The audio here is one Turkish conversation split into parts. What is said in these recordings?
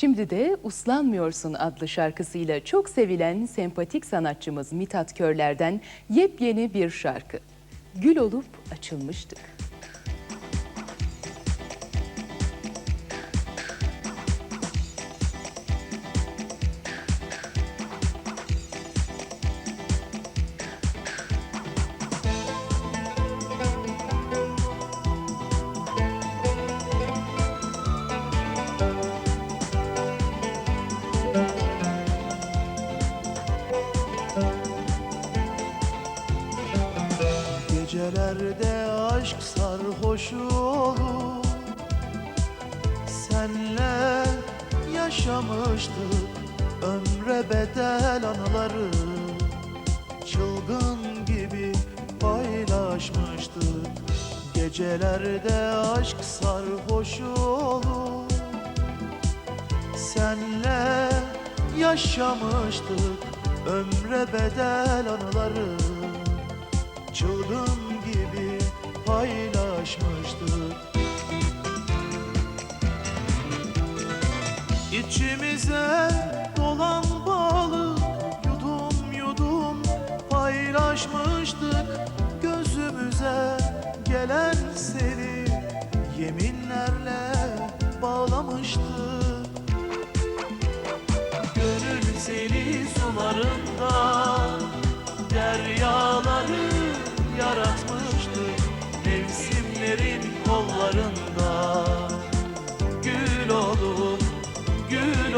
Şimdi de Uslanmıyorsun adlı şarkısıyla çok sevilen sempatik sanatçımız Mithat Körler'den yepyeni bir şarkı. Gül olup açılmıştık. Gecelerde aşk sarhoşu olur. Senle yaşamıştık ömre bedel anıları. Çılgın gibi paylaşmıştık Gecelerde aşk sarhoşu olur. Senle yaşamıştık ömre bedel anıları Çılgın gibi paylaşmıştık İçimize dolan balık yudum yudum paylaşmıştık. Gözümüze gelen seni yeminlerle bağlamıştık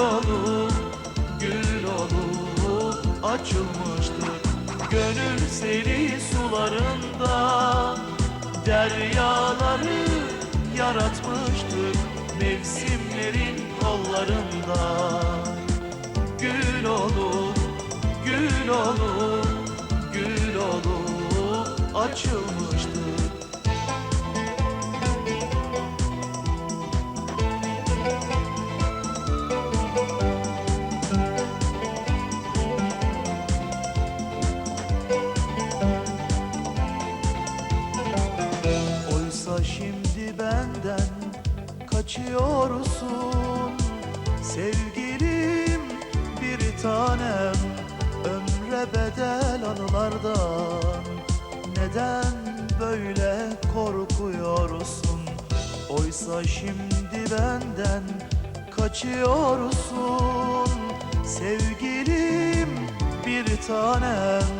olup, gül olup açılmıştık Gönül seli sularında. Deryaları yaratmıştık Mevsimlerin kollarında kaçıyorsun Sevgilim bir tanem Ömre bedel anılardan. Neden böyle korkuyorsun? Oysa şimdi benden kaçıyorsun. Sevgilim bir tanem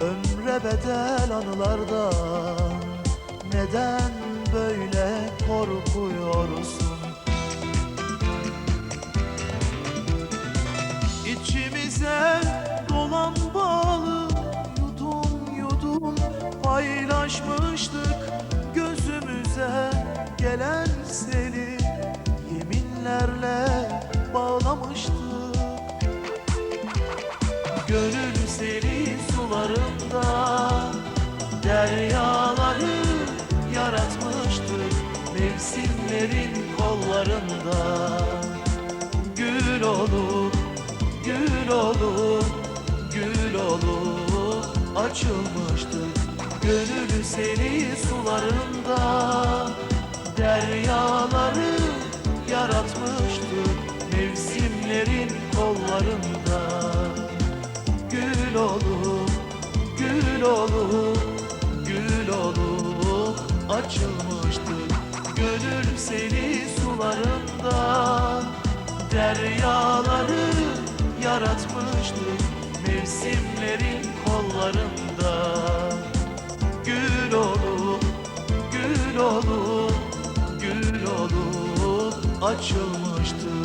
Ömre bedel anılardan. Neden böyle korkuyorsun paylaşmıştık Gözümüze gelen seni. Yeminlerle bağlamıştık. Gönül seni sularında deryaları yaratmıştık. Mevsimlerin kollarında. Gül olup, gül olup, gül olup açılmıştık Gönül seni sularında deryaları yaratmıştık Mevsimlerin kollarında. Gül olup, gül olup, gül olup açılmıştık Gönül seni sularında. Deryaları yaratmıştık Mevsimlerin kollarında Gül olup, gül olup, gül olup açılmıştık